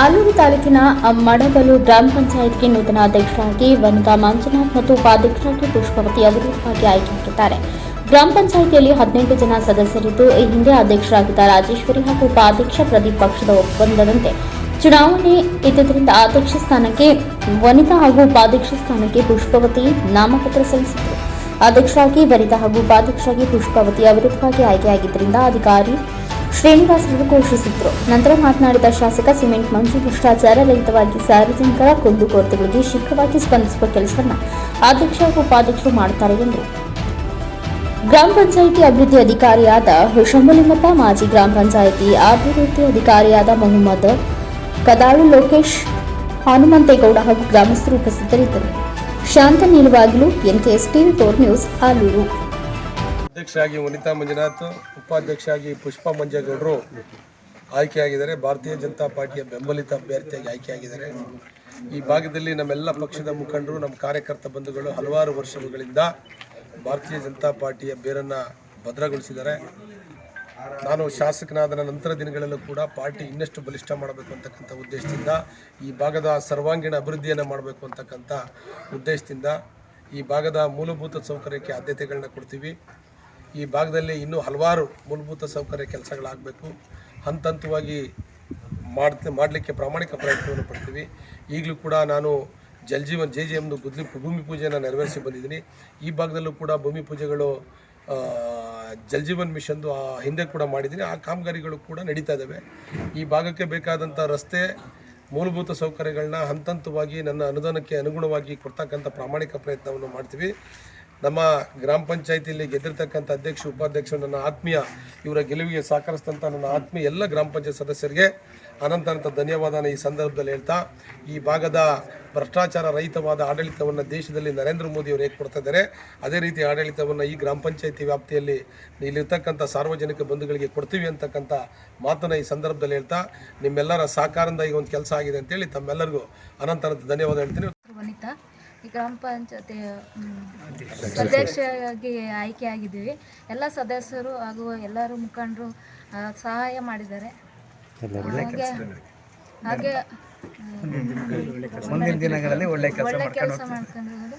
ಆಲೂರು ತಾಲೂಕಿನ ಮಡಗಲು ಗ್ರಾಮ ಪಂಚಾಯತ್ಗೆ ನೂತನ ಅಧ್ಯಕ್ಷರಾಗಿ ವನಿತಾ ಮಂಜುನಾಥ್ ಮತ್ತು ಉಪಾಧ್ಯಕ್ಷರಾಗಿ ಪುಷ್ಪವತಿ ಅವಿರೋಧವಾಗಿ ಆಯ್ಕೆಯಾಗಿದ್ದಾರೆ. ಗ್ರಾಮ ಪಂಚಾಯಿತಿಯಲ್ಲಿ ಹದಿನೆಂಟು ಜನ ಸದಸ್ಯರಿದ್ದು, ಈ ಹಿಂದೆ ಅಧ್ಯಕ್ಷರಾಗಿದ್ದ ರಾಜೇಶ್ವರಿ ಹಾಗೂ ಉಪಾಧ್ಯಕ್ಷ ಪ್ರದೀಪ್ ಪಕ್ಷದ ಒಪ್ಪಂದದಂತೆ ಚುನಾವಣೆ ಇದ್ದುದರಿಂದ ಅಧ್ಯಕ್ಷ ಸ್ಥಾನಕ್ಕೆ ವನಿತಾ ಹಾಗೂ ಉಪಾಧ್ಯಕ್ಷ ಸ್ಥಾನಕ್ಕೆ ಪುಷ್ಪವತಿ ನಾಮಪತ್ರ ಸಲ್ಲಿಸಿದರು. ಅಧ್ಯಕ್ಷರಾಗಿ ವನಿತಾ ಹಾಗೂ ಉಪಾಧ್ಯಕ್ಷರಾಗಿ ಪುಷ್ಪವತಿ ಅವಿರುದ್ಧವಾಗಿ ಆಯ್ಕೆಯಾಗಿದ್ದರಿಂದ ಅಧಿಕಾರಿ ಶ್ರೀನಿವಾಸ್ ಅವರು ಘೋಷಿಸಿದ್ರು ನಂತರ ಮಾತನಾಡಿದ ಶಾಸಕ ಸಿಮೆಂಟ್ ಮಂಜು, ಭ್ರಷ್ಟಾಚಾರ ರಹಿತವಾಗಿ ಸಾರ್ವಜನಿಕರ ಕುಂದುಕೊರತೆಗಳಿಗೆ ಶೀಘ್ರವಾಗಿ ಸ್ಪಂದಿಸುವ ಕೆಲಸವನ್ನು ಅಧ್ಯಕ್ಷ ಹಾಗೂ ಉಪಾಧ್ಯಕ್ಷರು ಮಾಡುತ್ತಾರೆ ಎಂದರು ಗ್ರಾಮ ಪಂಚಾಯಿತಿ ಅಭಿವೃದ್ಧಿ ಅಧಿಕಾರಿಯಾದ ಶಂಭುಲಿಂಗಪ್ಪ, ಮಾಜಿ ಗ್ರಾಮ ಪಂಚಾಯಿತಿ ಅಭಿವೃದ್ಧಿ ಅಧಿಕಾರಿಯಾದ ಮೊಹಮ್ಮದ್ ಕದಾಳು ಲೋಕೇಶ್, ಹನುಮಂತೇಗೌಡ ಹಾಗೂ ಗ್ರಾಮಸ್ಥರು ಉಪಸ್ಥಿತರಿದ್ದರು. ಶಾಂತ ನಿಲುವಾಗಲು, NKS TV, four news Alur ಅಧ್ಯಕ್ಷರಾಗಿ ವನಿತಾ ಮಂಜುನಾಥ್, ಉಪಾಧ್ಯಕ್ಷರಾಗಿ ಪುಷ್ಪ ಮಂಜೇಗೌಡರು ಆಯ್ಕೆಯಾಗಿದ್ದಾರೆ. ಭಾರತೀಯ ಜನತಾ ಪಾರ್ಟಿಯ ಬೆಂಬಲಿತ ಅಭ್ಯರ್ಥಿಯಾಗಿ ಆಯ್ಕೆಯಾಗಿದ್ದಾರೆ. ಈ ಭಾಗದಲ್ಲಿ ನಮ್ಮೆಲ್ಲ ಪಕ್ಷದ ಮುಖಂಡರು ನಮ್ಮ ಕಾರ್ಯಕರ್ತ ಬಂಧುಗಳು ಹಲವಾರು ವರ್ಷಗಳಿಂದ ಭಾರತೀಯ ಜನತಾ ಪಾರ್ಟಿಯ ಬೇರನ್ನು ಭದ್ರಗೊಳಿಸಿದ್ದಾರೆ. ನಾನು ಶಾಸಕನಾದ ನಂತರ ದಿನಗಳಲ್ಲೂ ಕೂಡ ಪಾರ್ಟಿ ಇನ್ನಷ್ಟು ಬಲಿಷ್ಠ ಮಾಡಬೇಕು ಅಂತಕ್ಕಂಥ ಉದ್ದೇಶದಿಂದ, ಈ ಭಾಗದ ಸರ್ವಾಂಗೀಣ ಅಭಿವೃದ್ಧಿಯನ್ನು ಮಾಡಬೇಕು ಅಂತಕ್ಕಂಥ ಉದ್ದೇಶದಿಂದ ಈ ಭಾಗದ ಮೂಲಭೂತ ಸೌಕರ್ಯಕ್ಕೆ ಆದ್ಯತೆಗಳನ್ನ ಕೊಡ್ತೀವಿ. ಈ ಭಾಗದಲ್ಲಿ ಇನ್ನೂ ಹಲವಾರು ಮೂಲಭೂತ ಸೌಕರ್ಯ ಕೆಲಸಗಳಾಗಬೇಕು. ಹಂತ ಹಂತವಾಗಿ ಮಾಡ್ತ, ಮಾಡಲಿಕ್ಕೆ ಪ್ರಾಮಾಣಿಕ ಪ್ರಯತ್ನವನ್ನು ಪಡ್ತೀವಿ. ಈಗಲೂ ಕೂಡ ನಾನು ಜಲ್ಜೀವನ್ ಜೆ ಜೆ ಎಮ್ದು ಗುದ್ಲಿ ಭೂಮಿ ಪೂಜೆಯನ್ನು ನೆರವೇರಿಸಿ ಬಂದಿದ್ದೀನಿ. ಈ ಭಾಗದಲ್ಲೂ ಕೂಡ ಭೂಮಿ ಪೂಜೆಗಳು ಜಲ್ಜೀವನ್ ಜಲ್ ಜೀವನ್ ಮಿಷನ್ದು ಹಿಂದೆ ಕೂಡ ಮಾಡಿದ್ದೀನಿ. ಆ ಕಾಮಗಾರಿಗಳು ಕೂಡ ನಡೀತಾ ಇದ್ದಾವೆ. ಈ ಭಾಗಕ್ಕೆ ಬೇಕಾದಂಥ ರಸ್ತೆ, ಮೂಲಭೂತ ಸೌಕರ್ಯಗಳನ್ನ ಹಂತ ಹಂತವಾಗಿ ನನ್ನ ಅನುದಾನಕ್ಕೆ ಅನುಗುಣವಾಗಿ ಕೊಡ್ತಕ್ಕಂಥ ಪ್ರಾಮಾಣಿಕ ಪ್ರಯತ್ನವನ್ನು ಮಾಡ್ತೀವಿ. ನಮ್ಮ ಗ್ರಾಮ ಪಂಚಾಯತಿಯಲ್ಲಿ ಗೆದ್ದಿರ್ತಕ್ಕಂಥ ಅಧ್ಯಕ್ಷ ಉಪಾಧ್ಯಕ್ಷರು ನನ್ನ ಆತ್ಮೀಯ, ಇವರ ಗೆಲುವಿಗೆ ಸಹಕರಿಸಿದಂಥ ನನ್ನ ಆತ್ಮೀಯ ಎಲ್ಲ ಗ್ರಾಮ ಪಂಚಾಯತ್ ಸದಸ್ಯರಿಗೆ ಅನಂತ ಅನಂತ ಧನ್ಯವಾದನ ಈ ಸಂದರ್ಭದಲ್ಲಿ ಹೇಳ್ತಾ, ಈ ಭಾಗದ ಭ್ರಷ್ಟಾಚಾರ ರಹಿತವಾದ ಆಡಳಿತವನ್ನು ದೇಶದಲ್ಲಿ ನರೇಂದ್ರ ಮೋದಿ ಅವರು ಹೇಗೆ ಇದ್ದಾರೆ, ಅದೇ ರೀತಿ ಆಡಳಿತವನ್ನು ಈ ಗ್ರಾಮ ಪಂಚಾಯತಿ ವ್ಯಾಪ್ತಿಯಲ್ಲಿ ಇಲ್ಲಿರ್ತಕ್ಕಂಥ ಸಾರ್ವಜನಿಕ ಬಂಧುಗಳಿಗೆ ಕೊಡ್ತೀವಿ ಅಂತಕ್ಕಂಥ ಮಾತನ್ನು ಈ ಸಂದರ್ಭದಲ್ಲಿ ಹೇಳ್ತಾ, ನಿಮ್ಮೆಲ್ಲರ ಸಹಕಾರದಿಂದ ಈಗ ಒಂದು ಕೆಲಸ ಆಗಿದೆ ಅಂತೇಳಿ ತಮ್ಮೆಲ್ಲರಿಗೂ ಅನಂತ ಅನಂತ ಧನ್ಯವಾದ ಹೇಳ್ತೀನಿ. ಈ ಗ್ರಾಮ ಪಂಚಾಯತಿ ಅಧ್ಯಕ್ಷರಾಗಿ ಆಯ್ಕೆಯಾಗಿದ್ದೀವಿ. ಎಲ್ಲ ಸದಸ್ಯರು ಹಾಗೂ ಎಲ್ಲರೂ ಮುಖಂಡರು ಸಹಾಯ ಮಾಡಿದ್ದಾರೆ. ಹಾಗೆ ಹಾಗೆ ಮುಂದಿನ ದಿನಗಳಲ್ಲಿ ಒಳ್ಳೆ ಕೆಲಸ ಮಾಡ್ಕೊಂಡು